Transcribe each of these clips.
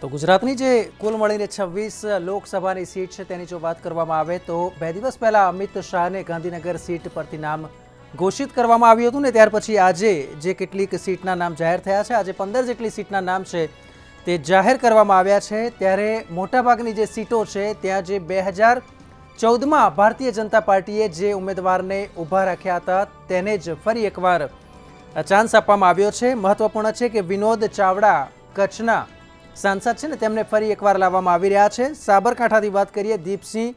તો ગુજરાતની જે કુલ મળીને છવ્વીસ લોકસભાની સીટ છે તેની જો વાત કરવામાં આવે તો બે દિવસ પહેલા અમિત શાહને ગાંધીનગર સીટ પરથી નામ ઘોષિત કરવામાં આવ્યું હતું ને ત્યાર પછી આજે જે કેટલીક સીટના નામ જાહેર થયા છે, આજે પંદર જેટલી સીટના નામ છે તે જાહેર કરવામાં આવ્યા છે. ત્યારે મોટાભાગની જે સીટો છે, ત્યાં જે બે હજાર ચૌદમાં ભારતીય જનતા પાર્ટીએ જે ઉમેદવારને ઊભા રાખ્યા હતા તેને જ ફરી એકવાર ચાન્સ આપવામાં આવ્યો છે. મહત્વપૂર્ણ છે કે વિનોદ ચાવડા કચ્છના સાંસદ છે ને, તેમને ફરી એકવાર લાવવામાં આવી રહ્યા છે. સાબરકાંઠાથી વાત કરીએ, દીપસિંહ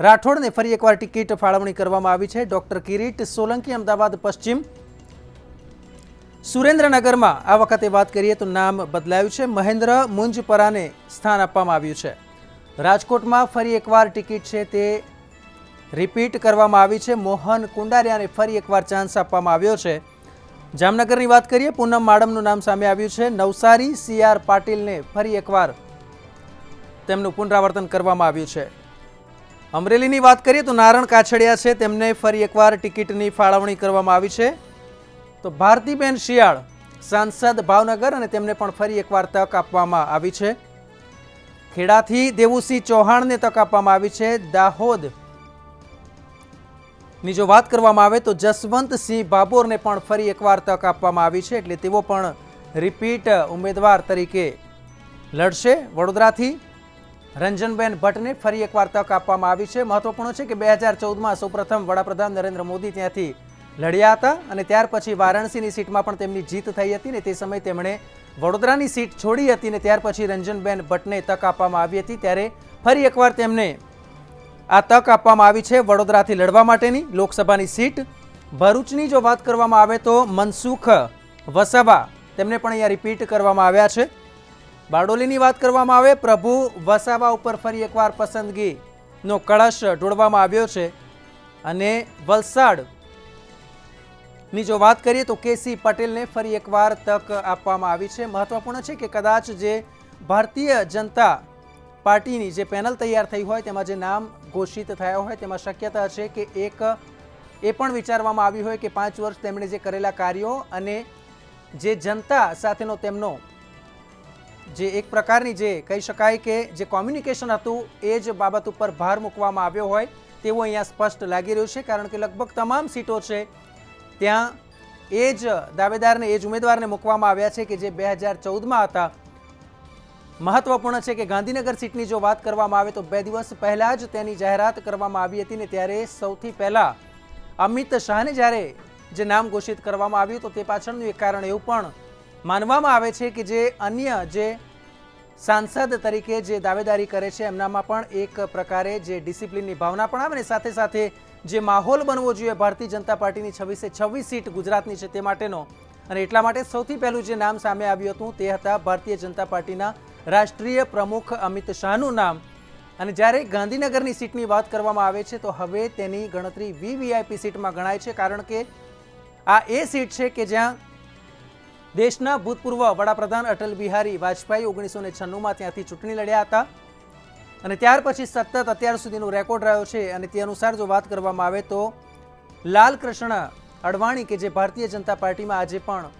રાઠોડને ફરી એકવાર ટિકિટ ફાળવણી કરવામાં આવી છે. ડોક્ટર કિરીટ સોલંકી, અમદાવાદ, પશ્ચિમ સુરેન્દ્રનગરમાં આ વખતે વાત કરીએ તો નામ બદલાયું છે. મહેન્દ્ર મુંજપરાને સ્થાન આપવામાં આવ્યું છે. રાજકોટમાં ફરી એકવાર ટિકિટ છે તે રિપીટ કરવામાં આવી છે. મોહન કુંડારિયાને ફરી એકવાર ચાન્સ આપવામાં આવ્યો છે. જામનગરની વાત કરીએ, પૂનમ માડમનું નામ સામે આવ્યું છે. નવસારી સી આર પાટીલને ફરી એકવાર તેમનું પુનરાવર્તન કરવામાં આવ્યું છે. અમરેલીની વાત કરીએ તો નારણ કાછડિયા છે. તેમને ફરી એકવાર ટિકિટની ફાળવણી કરવામાં આવી છે. તો ભારતીબેન શિયાળ સાંસદ ભાવનગર અને તેમને પણ ફરી એકવાર તક આપવામાં આવી છે. ખેડાથી દેવુસિંહ ચૌહાણને તક આપવામાં આવી છે. દાહોદ ની જો વાત કરવામાં આવે તો જસવંતસિંહ બાબોરને પણ ફરી એકવાર તક આપવામાં આવી છે એટલે તેઓ પણ રિપીટ ઉમેદવાર તરીકે લડશે. વડોદરાથી રંજનબેન ભટ્ટને ફરી એકવાર તક આપવામાં આવી છે. મહત્વપૂર્ણ છે કે બે હજાર ચૌદમાં સૌપ્રથમ વડાપ્રધાન નરેન્દ્ર મોદી ત્યાંથી લડ્યા હતા અને ત્યાર પછી વારાણસીની સીટમાં પણ તેમની જીત થઈ હતી ને તે સમયે તેમણે વડોદરાની સીટ છોડી હતી ને ત્યાર પછી રંજનબેન ભટ્ટને તક આપવામાં આવી હતી. ત્યારે ફરી એકવાર તેમને આ તક આપવામાં આવી છે વડોદરાથી લડવા માટેની લોકસભાની સીટ. ભરૂચની જો વાત કરવામાં આવે તો મનસુખ વસાવા તેમને પણ અહીંયા રિપીટ કરવામાં આવ્યા છે. બારડોલીની વાત કરવામાં આવે, પ્રભુ વસાવા ઉપર ફરી એકવાર પસંદગીનો કળશ ઢોળવામાં આવ્યો છે. અને વલસાડની જો વાત કરીએ તો કેસી પટેલને ફરી એકવાર તક આપવામાં આવી છે. મહત્વપૂર્ણ છે કે કદાચ જે ભારતીય જનતા પાર્ટીની જે પેનલ તૈયાર થઈ હોય તેમાં જે નામ ઘોષિત થયા હોય તેમાં શક્યતા છે કે એક એ પણ વિચારવામાં આવ્યું હોય કે પાંચ વર્ષ તેમણે જે કરેલા કાર્યો અને જે જનતા સાથેનો તેમનો જે એક પ્રકારની જે કહી શકાય કે જે કોમ્યુનિકેશન હતું એ જ બાબત ઉપર ભાર મૂકવામાં આવ્યો હોય તેવું અહીંયા સ્પષ્ટ લાગી રહ્યું છે, કારણ કે લગભગ તમામ સીટો છે ત્યાં એ જ દાવેદારને, એ જ ઉમેદવારને મૂકવામાં આવ્યા છે કે જે બે હજાર ચૌદમાં હતા. મહત્વપૂર્ણ છે કે ગાંધીનગર સીટની જો વાત કરવામાં આવે તો બે દિવસ પહેલાં જ તેની જાહેરાત કરવામાં આવી હતી ને ત્યારે સૌથી પહેલાં અમિત શાહને જ્યારે જે નામ ઘોષિત કરવામાં આવ્યું તો તે પાછળનું એક કારણ એવું પણ માનવામાં આવે છે કે જે અન્ય જે સાંસદ તરીકે જે દાવેદારી કરે છે એમનામાં પણ એક પ્રકારે જે ડિસિપ્લિનની ભાવના પણ આવે ને સાથે સાથે જે માહોલ બનવો જોઈએ ભારતીય જનતા પાર્ટીની છવ્વીસે છવ્વીસ સીટ ગુજરાતની છે તે માટેનો. અને એટલા માટે સૌથી પહેલું જે નામ સામે આવ્યું હતું તે હતા ભારતીય જનતા પાર્ટીના રાષ્ટ્રીય પ્રમુખ અમિત શાહનું નામ. અને જ્યારે ગાંધીનગરની સીટની વાત કરવામાં આવે છે, તો હવે તેની ગણતરી વીવીઆઈપી સીટમાં ગણાય છે, કારણ કે આ એ સીટ છે કે જ્યાં દેશના ભૂતપૂર્વ વડાપ્રધાન અટલ બિહારી વાજપેયી ઓગણીસો ને છન્નુંમાં ત્યાંથી ચૂંટણી લડ્યા હતા. અને ત્યાર પછી સતત અત્યાર સુધીનો રેકોર્ડ રહ્યો છે, અને તે અનુસાર જો વાત કરવામાં આવે તો લાલકૃષ્ણ અડવાણી, કે જે ભારતીય જનતા પાર્ટીમાં આજે પણ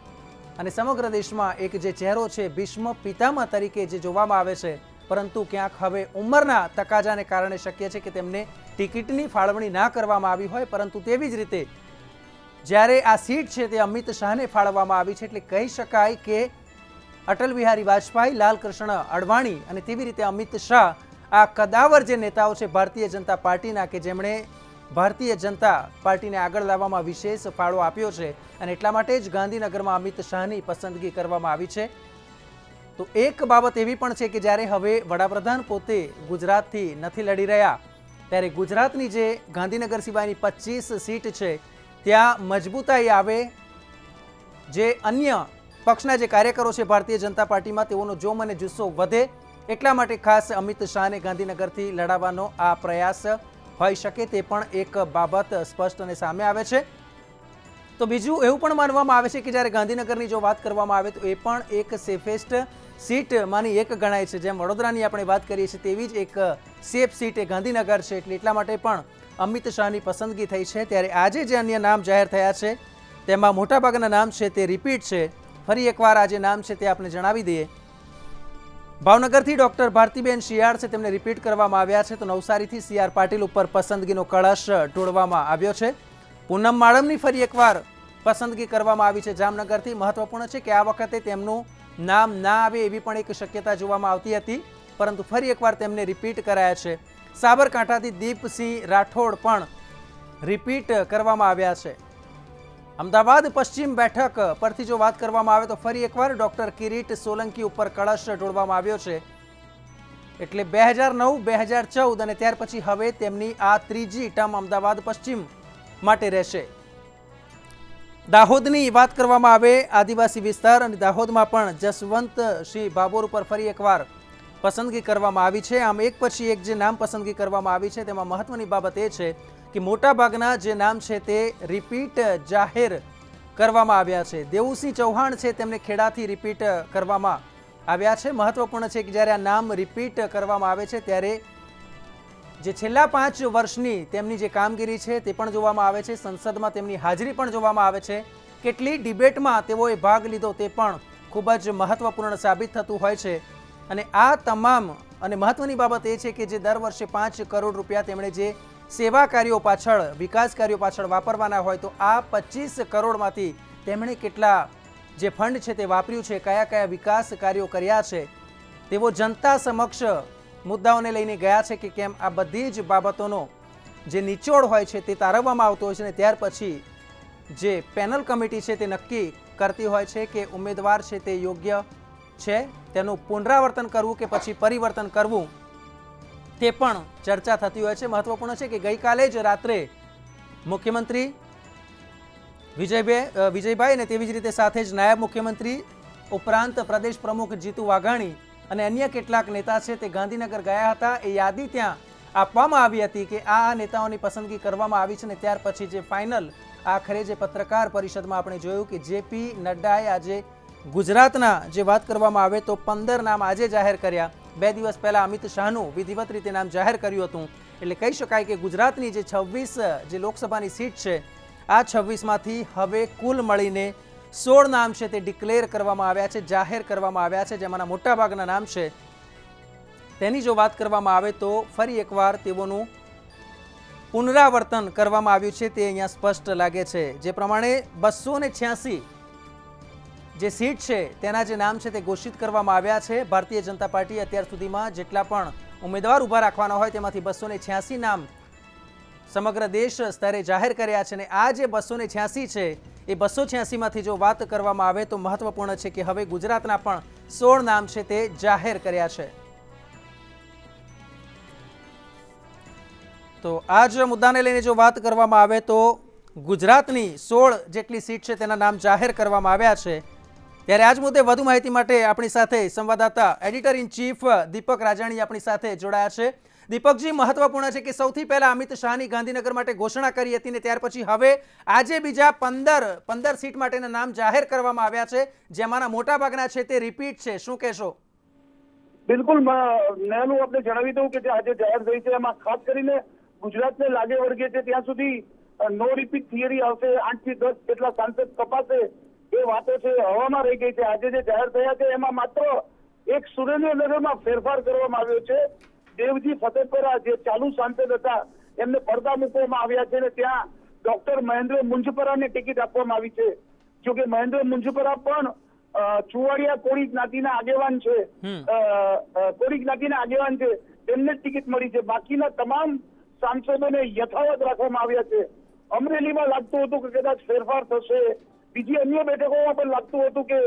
અને સમગ્ર દેશમાં એક જે ચહેરો છે, ભીષ્મ પિતામહ તરીકે જે જોવામાં આવે છે, પરંતુ ક્યાંક હવે ઉંમરના તકાજાને કારણે શક્ય છે કે તેમને ટિકિટની ફાળવણી ના કરવામાં આવી હોય, પરંતુ તેવી જ રીતે જ્યારે આ સીટ છે તે અમિત શાહને ફાળવવામાં આવી છે, એટલે કહી શકાય કે અટલ બિહારી વાજપેયી, લાલકૃષ્ણ અડવાણી અને તેવી રીતે અમિત શાહ આ કદાવર જે નેતાઓ છે, ભારતીય જનતા પાર્ટીના કે જેમણે ભારતીય જનતા પાર્ટીને આગળ લાવવામાં વિશેષ ફાળો આપ્યો છે અને એટલા માટે જ ગાંધીનગરમાં અમિત શાહની પસંદગી કરવામાં આવી છે. તો એક બાબત એવી પણ છે કે જ્યારે હવે વડાપ્રધાન પોતે ગુજરાતથી નથી લડી રહ્યા, ત્યારે ગુજરાતની જે ગાંધીનગર સિવાયની પચીસ સીટ છે, ત્યાં મજબૂતાઈ આવે. જે અન્ય પક્ષના જે કાર્યકરો છે ભારતીય જનતા પાર્ટીમાં, તેઓનો જોમ અને જુસ્સો વધે. એટલા માટે ખાસ અમિત શાહને ગાંધીનગરથી લડાવવાનો આ પ્રયાસ હોઈ શકે તે પણ એક બાબત સ્પષ્ટ અને સામે આવે છે. તો બીજું એવું પણ માનવામાં આવે છે કે જ્યારે ગાંધીનગરની જો વાત કરવામાં આવે તો એ પણ એક સેફેસ્ટ સીટમાંની એક ગણાય છે. જેમ વડોદરાની આપણે વાત કરીએ છીએ તેવી જ એક સેફ સીટ એ ગાંધીનગર છે. એટલે એટલા માટે પણ અમિત શાહની પસંદગી થઈ છે. ત્યારે આજે જે અન્ય નામ જાહેર થયા છે તેમાં મોટાભાગના નામ છે તે રિપીટ છે. ફરી એકવાર આજે નામ છે તે આપણે જણાવી દઈએ. ભાવનગરથી ડોક્ટર ભારતીબેન શિયાળ છે. તેમને રિપીટ કરવામાં આવ્યા છે. તો નવસારીથી સી આર પાટીલ ઉપર પસંદગીનો કળશ ઢોળવામાં આવ્યો છે. પૂનમ માળમની ફરી એકવાર પસંદગી કરવામાં આવી છે. જામનગરથી મહત્વપૂર્ણ છે કે આ વખતે તેમનું નામ ના આવે એવી પણ એક શક્યતા જોવામાં આવતી હતી. પરંતુ ફરી એકવાર તેમને રિપીટ કરાયા છે. સાબરકાંઠાથી દીપસિંહ રાઠોડ પણ રિપીટ કરવામાં આવ્યા છે. અમદાવાદ પશ્ચિમ બેઠક પરથી જો વાત કરવામાં આવે તો ફરી એકવાર ડોક્ટર કિરીટ સોલંકી ઉપર કળશ ઢોળવામાં આવ્યો છે. એટલે બે હજાર નવ, બે હજાર ચૌદ અને ત્યાર પછી હવે તેમની આ ત્રીજી ટર્મ અમદાવાદ પશ્ચિમ માટે રહેશે. દાહોદની વાત કરવામાં આવે આદિવાસી વિસ્તાર અને દાહોદમાં પણ જસવંત સિંહ બાબોર ઉપર ફરી એકવાર પસંદગી કરવામાં આવી છે. આમ એક પછી એક જે નામ પસંદગી કરવામાં આવી છે તેમાં મહત્વની બાબત એ છે કે મોટાભાગના જે નામ છે તે રિપીટ જાહેર કરવામાં આવ્યા છે. દેવુસિંહ ચૌહાણ છે તેમને ખેડાથી રિપીટ કરવામાં આવ્યા છે. મહત્વપૂર્ણ છે કે જ્યારે આ નામ રિપીટ કરવામાં આવે છે ત્યારે જે છેલ્લા પાંચ વર્ષની તેમની જે કામગીરી છે તે પણ જોવામાં આવે છે. સંસદમાં તેમની હાજરી પણ જોવામાં આવે છે. કેટલી ડિબેટમાં તેઓએ ભાગ લીધો તે પણ ખૂબ જ મહત્વપૂર્ણ સાબિત થતું હોય છે. અને આ તમામ અને મહત્વની બાબત એ છે કે જે દર વર્ષે પાંચ કરોડ રૂપિયા તેમણે જે સેવા કાર્યો પાછળ, વિકાસ કાર્યો પાછળ વાપરવાના હોય તો આ પચીસ કરોડમાંથી તેમણે કેટલા જે ફંડ છે તે વાપર્યું છે, કયા કયા વિકાસ કાર્યો કર્યા છે, તેઓ જનતા સમક્ષ મુદ્દાઓને લઈને ગયા છે કે કેમ, આ બધી જ બાબતોનો જે નિચોડ હોય છે તે તારવવામાં આવતો હોય છે અને ત્યાર પછી જે પેનલ કમિટી છે તે નક્કી કરતી હોય છે કે ઉમેદવાર છે તે યોગ્ય છે, તેનું પુનરાવર્તન કરવું કે પછી પરિવર્તન કરવું તે પણ ચર્ચા થતી હોય છે. મહત્વપૂર્ણ છે કે ગઈકાલે જ રાત્રે મુખ્યમંત્રી વિજયભાઈ વિજયભાઈ અને તેવી જ રીતે સાથે જ નાયબ મુખ્યમંત્રી ઉપરાંત પ્રદેશ પ્રમુખ જીતુ વાઘાણી અને અન્ય કેટલાક નેતા છે તે ગાંધીનગર ગયા હતા. એ યાદી ત્યાં આપવામાં આવી હતી કે આ આ નેતાઓની પસંદગી કરવામાં આવી છે ને ત્યાર પછી જે ફાઇનલ આખરે જે પત્રકાર પરિષદમાં આપણે જોયું કે જેપી નડ્ડાએ આજે ગુજરાતના જે વાત કરવામાં આવે તો પંદર નામ આજે જાહેર કર્યા. બે દિવસ પહેલા અમિત શાહનું વિધિવત રીતે નામ જાહેર કર્યું હતું. એટલે કહી શકાય કે ગુજરાતની જે છવ્વીસ, જે લોકસભાની સીટ છે, આ છવ્વીસમાંથી હવે કુલ મળીને સોળ નામ છે તે ડિક્લેર કરવામાં આવ્યા છે, જાહેર કરવામાં આવ્યા છે, જેમાંના મોટાભાગના નામ છે. તેની જો વાત કરવામાં આવે તો ફરી એકવાર તેઓનું પુનરાવર્તન કરવામાં આવ્યું છે તે અહીંયા સ્પષ્ટ લાગે છે. જે પ્રમાણે બસો ને છ્યાસી જે સીટ છે, તેના જે નામ છે તે ઘોષિત કરવામાં આવ્યા છે. ભારતીય જનતા પાર્ટી અત્યાર સુધીમાં જેટલા પણ ઉમેદવાર ઊભા રાખવાના હોય તેમાંથી બસો છ્યાસી નામ સમગ્ર દેશ સ્તરે જાહેર કર્યા છે અને આ જે બસો છે, એ બસો છ્યાસીમાંથી જો વાત કરવામાં આવે તો મહત્વપૂર્ણ છે કે હવે ગુજરાતના પણ સોળ નામ છે તે જાહેર કર્યા છે. તો આ જ મુદ્દાને લઈને જો વાત કરવામાં આવે તો ગુજરાતની સોળ જેટલી સીટ છે તેના નામ જાહેર કરવામાં આવ્યા છે. ત્યારે આજ મુદ્દે વધુ માહિતી માટે આપણી સાથે સંવાદદાતા editor in chief Deepak Rajani આપણી સાથે જોડાયા છે. દીપકજી, મહત્વપૂર્ણ છે કે સૌથી પહેલા અમિત શાહની ગાંધીનગર માટે ઘોષણા કરી હતી ને ત્યાર પછી હવે આજે બીજા પંદર પંદર સીટ માટેના નામ જાહેર કરવામાં આવ્યા છે. જેમાંના મોટાભાગના છે તે રિપીટ છે. શું કહેશો? બિલકુલ નેહલ આપણે જણાવી દઉં કે આજે જાહેર થઈ છે, એમાં ખાસ કરીને ગુજરાતને લાગે વળગે છે ત્યાં સુધી નો રિપીટ થિયરી આવશે. આઠથી દસ જેટલા સાંસદ કપાશે. એ વાતો છે હવામાં રહી ગઈ છે. આજે જે જાહેર થયા છે એમાં માત્ર એક સુરેન્દ્રનગરમાં ફેરફાર કરવામાં આવ્યો છે. દેવજી ફતેપરા જે ચાલુ સાંસદ હતા એમને પડદા મૂકવામાં આવ્યા છે અને ત્યાં ડોક્ટર મહેન્દ્ર મુંજપરાને ટિકિટ આપવામાં આવી છે. જોકે મહેન્દ્ર મુંજપરા પણ ચુવાડિયા કોળી જ્ઞાતિના આગેવાન છે. કોળી જ્ઞાતિના આગેવાન છે. તેમને ટિકિટ મળી છે. બાકીના તમામ સાંસદોને યથાવત રાખવામાં આવ્યા છે. અમરેલીમાં લાગતું હતું કે કદાચ ફેરફાર થશે. બીજી અન્ય બેઠકોમાં પણ લાગતું હતું કે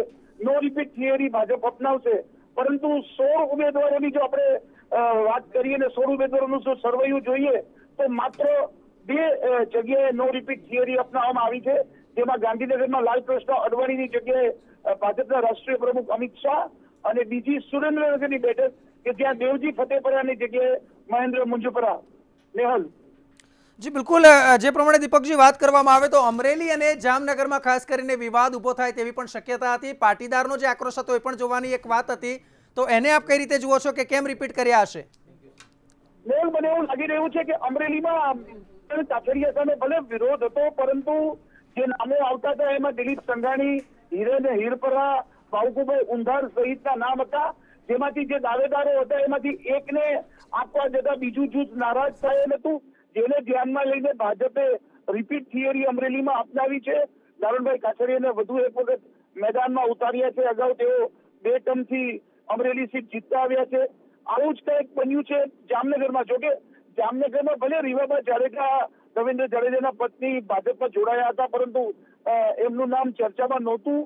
નો રિપીટ થિયરી ભાજપ અપનાવશે. પરંતુ સોળ ઉમેદવારોની જો આપણે વાત કરીએ ને સોળ ઉમેદવારોનું જો સર્વૈયું જોઈએ, તો માત્ર બે જગ્યાએ નો રિપીટ થિયરી અપનાવવામાં આવી છે. જેમાં ગાંધીનગરમાં લાલકૃષ્ણ અડવાણીની જગ્યાએ ભાજપના રાષ્ટ્રીય પ્રમુખ અમિત શાહ અને બીજી સુરેન્દ્રનગરની બેઠક કે જ્યાં દેવજી ફતેપરાની જગ્યાએ મહેન્દ્ર મુંજપરા. નેહલ જી, બિલકુલ જે પ્રમાણે દીપકજી વાત કરવામાં આવે તો અમરેલી અને જામનગરમાં ખાસ કરીને વિવાદ ઊભો થાય તેવી પણ શક્યતા હતી. પાટીદારનો જે આક્રોશ હતો એ પણ જોવાની એક વાત હતી. તો એને આપ કઈ રીતે જુઓ છો કે કેમ રિપીટ કર્યા હશે? મને એવું લાગી રહ્યું છે કે અમરેલીમાં કાછડિયા સામે ભલે વિરોધ હતો, પરંતુ જે નામો આવતા હતા એમાં દિલીપ સંઘાણી, હિરેન હીરપરા બાવકુભાઈ ઉંધાર સહિતના નામ હતા. જેમાંથી જે દાવેદારો હતા એમાંથી એકને આપવા જતા બીજું જૂથ નારાજ થાય એમ હતું. જેને ધ્યાનમાં લઈને ભાજપે રિપીટ થિયરી અમરેલીમાં અપનાવી છે. નારણભાઈ કાછડિયાને વધુ એક વખત મેદાનમાં ઉતાર્યા છે. અગાઉ તેઓ બે ટર્મથી અમરેલી સીટ જીતતા આવ્યા છે. આવું જ કંઈક બન્યું છે જામનગરમાં. જોકે જામનગરમાં ભલે રીવાબા જાડેજા, રવિન્દ્ર જાડેજાના પત્ની ભાજપમાં જોડાયા હતા, પરંતુ એમનું નામ ચર્ચામાં નહોતું.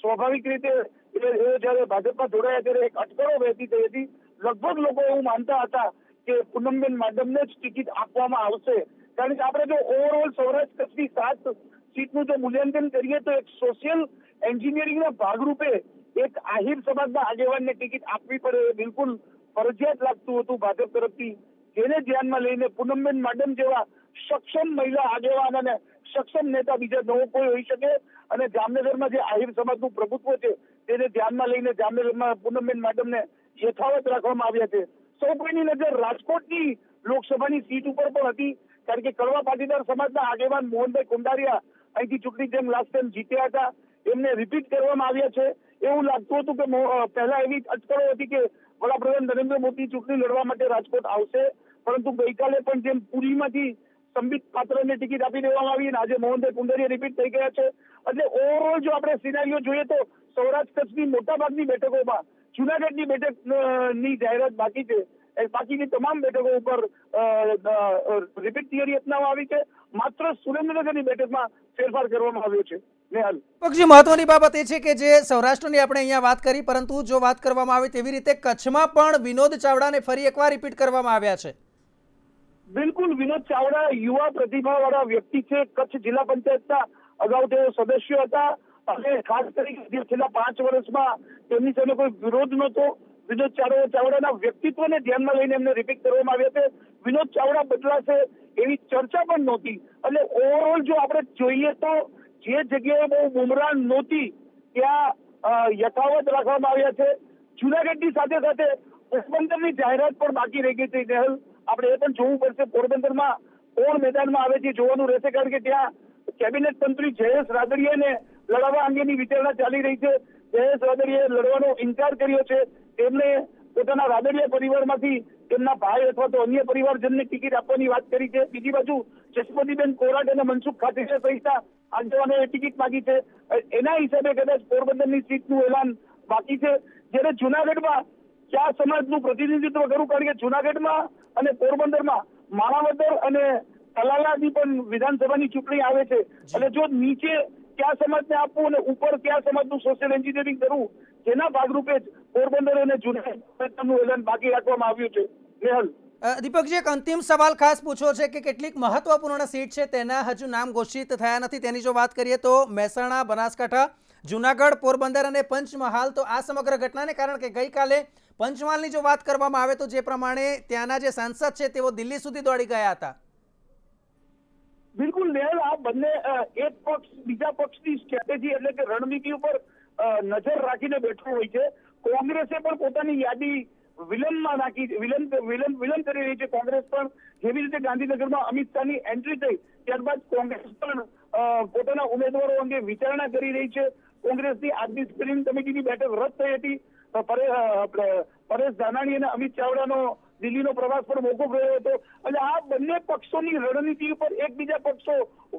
સ્વાભાવિક રીતે એ જ્યારે ભાજપમાં જોડાયા ત્યારે એક અટકળો વહેતી થઈ હતી. લગભગ લોકો એવું માનતા હતા કે પૂનમબેન માડમને જ ટિકિટ આપવામાં આવશે. કારણ કે આપણે જો ઓવરઓલ સૌરાષ્ટ્ર કચ્છની સાત સીટનું જો મૂલ્યાંકન કરીએ તો એક સોશિયલ એન્જિનિયરિંગના ભાગરૂપે એક આહિર સમાજના આગેવાનને ટિકિટ આપવી પડે એ બિલકુલ ફરજિયાત લાગતું હતું ભાજપ તરફથી. જેને ધ્યાનમાં લઈને પૂનમબેન માડમ જેવા સક્ષમ મહિલા આગેવાન અને સક્ષમ નેતા બીજા નવો કોઈ હોઈ શકે અને જામનગરમાં જે આહિર સમાજનું પ્રભુત્વ છે, તેને ધ્યાનમાં લઈને જામનગરમાં પૂનમબેન માડમને યથાવત રાખવામાં આવ્યા છે. સૌ કોઈની નજર રાજકોટની લોકસભાની સીટ ઉપર પણ હતી. કારણ કે કડવા પાટીદાર સમાજના આગેવાન મોહનભાઈ કુંડારિયા અહીંથી ચૂંટણી જેમ લાસ્ટ ટાઈમ જીત્યા હતા, એમને રિપીટ કરવામાં આવ્યા છે. એવું લાગતું હતું કે પહેલા એવી અટકળો હતી કે વડાપ્રધાન નરેન્દ્ર મોદી ચૂંટણી લડવા માટે રાજકોટ આવશે. પરંતુ ગઈકાલે પણ જેમ પુરીમાંથી સંબિત પાત્રને ટિકિટ આપી દેવામાં આવી અને આજે મોહનભાઈ કુંડારિયા રિપીટ થઈ ગયા છે. એટલે ઓવરઓલ જો આપણે સિનારીઓ જોઈએ તો સૌરાષ્ટ્ર કચ્છની મોટાભાગની બેઠકોમાં જુનાગઢની બેઠકની જાહેરાત બાકી છે. બાકીની તમામ બેઠકો ઉપર રિપીટ થિયરી અપનાવવામાં આવી છે. માત્ર સુરેન્દ્રનગરની બેઠકમાં ફેરફાર કરવામાં આવ્યો છે. પક્ષી મહત્વની બાબત એ છે કે જે સૌરાષ્ટ્રની આપણે અહીંયા વાત કરી પરંતુ જો વાત કરવામાં આવે તેવી રીતે કચ્છમાં પણ વિનોદ ચાવડાને ફરી એકવાર રિપીટ કરવામાં આવ્યા છે. બિલકુલ વિનોદ ચાવડા યુવા પ્રતિભાવાળા વ્યક્તિ છે. કચ્છ જિલ્લા પંચાયતના અગાઉ તેઓ સદસ્ય હતા. અને ખાસ કરીને જે છેલ્લા પાંચ વર્ષમાં તેમની સામે કોઈ વિરોધ નહોતો. વિનોદ ચાવડા ચાવડાના વ્યક્તિત્વને ધ્યાનમાં લઈને એમને રિપીટ કરવામાં આવ્યા છે વિનોદ ચાવડા બદલાશે એવી ચર્ચા પણ નહોતી. એટલે ઓવરઓલ જો આપણે જોઈએ તો જે જગ્યાએ બહુ બુમરાહ નહોતી, ત્યાં યથાવત રાખવામાં આવ્યા છે. જુનાગઢની સાથે સાથે પોરબંદરની જાહેરાત પણ બાકી રહી ગઈ છે નેહલ, આપણે એ પણ જોવું પડશે. પોરબંદરમાં કોણ મેદાનમાં આવે છે જોવાનું રહેશે. કારણ કે ત્યાં કેબિનેટ મંત્રી જયેશ રાદડિયાને લડાવવા અંગેની વિચારણા ચાલી રહી છે. જયેશ રાદડિયાએ લડવાનો ઇનકાર કર્યો છે. તેમને પોતાના રાદડિયા પરિવારમાંથી તેમના ભાઈ અથવા તો અન્ય પરિવારજનને ટિકિટ આપવાની વાત કરી છે. બીજી બાજુ જસપતિબેન કોરાટ અને મનસુખ ખાતે સહિતના આગેવાનોએ ટિકિટ માગી છે. એના હિસાબે કદાચ પોરબંદરની સીટનું એલાન બાકી છે. જ્યારે જુનાગઢમાં કયા સમાજનું પ્રતિનિધિત્વ કરવું કારણ કે જુનાગઢમાં અને પોરબંદરમાં માણાવદર અને તલાલાની પણ વિધાનસભાની ચૂંટણી આવે છે. એટલે જો નીચે કયા સમાજને આપવું અને ઉપર કયા સમાજનું સોશિયલ એન્જિનિયરિંગ કરવું જેના ભાગરૂપે જ પોરબંદર અને જુનાગઢનું એલાન બાકી રાખવામાં આવ્યું છે. નેહલ. દીપકજી એક અંતિમ સવાલ ખાસ પૂછવો છે કે કેટલીક મહત્વપૂર્ણ સીટ છે તેના હજુ નામ ઘોષિત થયા નથી. તેની જો વાત કરીએ તો મહેસાણા બનાસકાંઠા જુનાગઢ પોરબંદર અને પંચમહાલ તો આ સમગ્ર ઘટનાને કારણ કે ગઈકાલે પંચમહાલની જો વાત કરવામાં આવે તો જે પ્રમાણે ત્યાંના જે સાંસદ છે તેઓ દિલ્હી સુધી દોડી ગયા હતા. બિલકુલ નેહલ. બંને એક પક્ષ, બીજા પક્ષની સ્ટ્રેટેજી એટલે કે રણનીતિ ઉપર નજર રાખીને બેઠું હોય છે. કોંગ્રેસે પણ પોતાની યાદી વિલંબમાં નાખી વિલંબ વિલંબ વિલંબ કરી રહી છે. કોંગ્રેસ પણ જેવી રીતે ગાંધીનગરમાં અમિત શાહની એન્ટ્રી થઈ, ત્યારબાદ કોંગ્રેસ પણ પોતાના ઉમેદવારો અંગે વિચારણા કરી રહી છે. કોંગ્રેસની આજની સ્ક્રીનિંગ કમિટીની બેઠક રદ થઈ હતી. પરેશ ધાનાણી અને અમિત ચાવડાનો દિલ્હીનો પ્રવાસ પણ મોકૂફ રહ્યો હતો. એટલે આ બંને પક્ષોની રણનીતિ ઉપર એકબીજા પક્ષો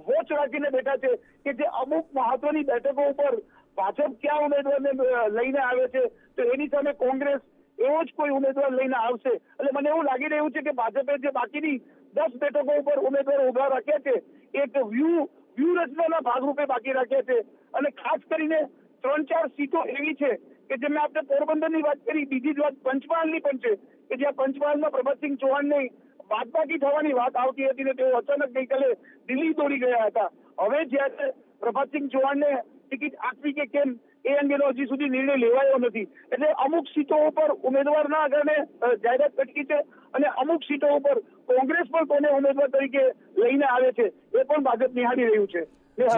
વોચ રાખીને બેઠા છે કે જે અમુક મહત્વની બેઠકો ઉપર ભાજપ ક્યાં ઉમેદવારને લઈને આવે છે, તો એની સામે કોંગ્રેસ એવો જ કોઈ ઉમેદવાર લઈને આવશે. એટલે મને એવું લાગી રહ્યું છે કે ભાજપે જે બાકીની દસ બેઠકો ઉપર ઉમેદવારો ઊભા રાખ્યા છે, એક વ્યૂહ વ્યૂહરચનાના ભાગરૂપે બાકી રાખ્યા છે. અને ખાસ કરીને ત્રણ ચાર સીટો એવી છે કે જે મેં આપણે પોરબંદરની વાત કરી, બીજી જ વાત પંચમહાલની પણ છે. કે જ્યાં પંચમહાલમાં પ્રભાતસિંહ ચૌહાણની બાદબાકી થવાની વાત આવતી હતી ને તેઓ અચાનક ગઈકાલે દિલ્હી દોડી ગયા હતા. હવે જ્યારે પ્રભાતસિંહ ચૌહાણને ટિકિટ આપવી કે કેમ એ અંગેનો હજી સુધી નિર્ણય લેવાયો નથી. એટલે અમુક સીટો ઉપર ઉમેદવારના કારણે જાહેરાત અટકી છે અને અમુક સીટો ઉપર કોંગ્રેસ પણ કોને ઉમેદવાર તરીકે લઈને આવે છે એ પણ ભાજપ નિહાળી રહ્યું છે.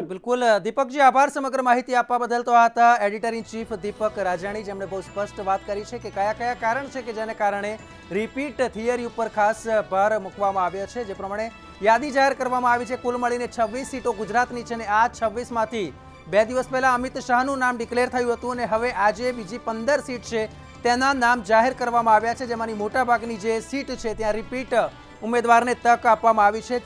બિલકુલ. દીપકજી આભાર સમગ્ર માહિતી આપવા બદલ તો આ હતા editor in chief Deepak Rajani જેમણે બહુ સ્પષ્ટ વાત કરી છે કે કયા કયા કારણ છે કે જેને કારણે રિપીટ થિયરી ઉપર ખાસ ભાર મૂકવામાં આવ્યો છે. જે પ્રમાણે યાદી જાહેર કરવામાં આવી છે. કુલ મળીને છવ્વીસ સીટો ગુજરાતની છે અને આ છવ્વીસમાંથી બે દિવસ પહેલા અમિત શાહનું નામ ડિક્લેર થયું હતું અને હવે આજે બીજી પંદર સીટ છે તેના નામ જાહેર કરવામાં આવ્યા છે. જેમાંની મોટાભાગની જે સીટ છે, ત્યાં રિપીટ ઉમેદવારને તક આપવામાં આવી છે.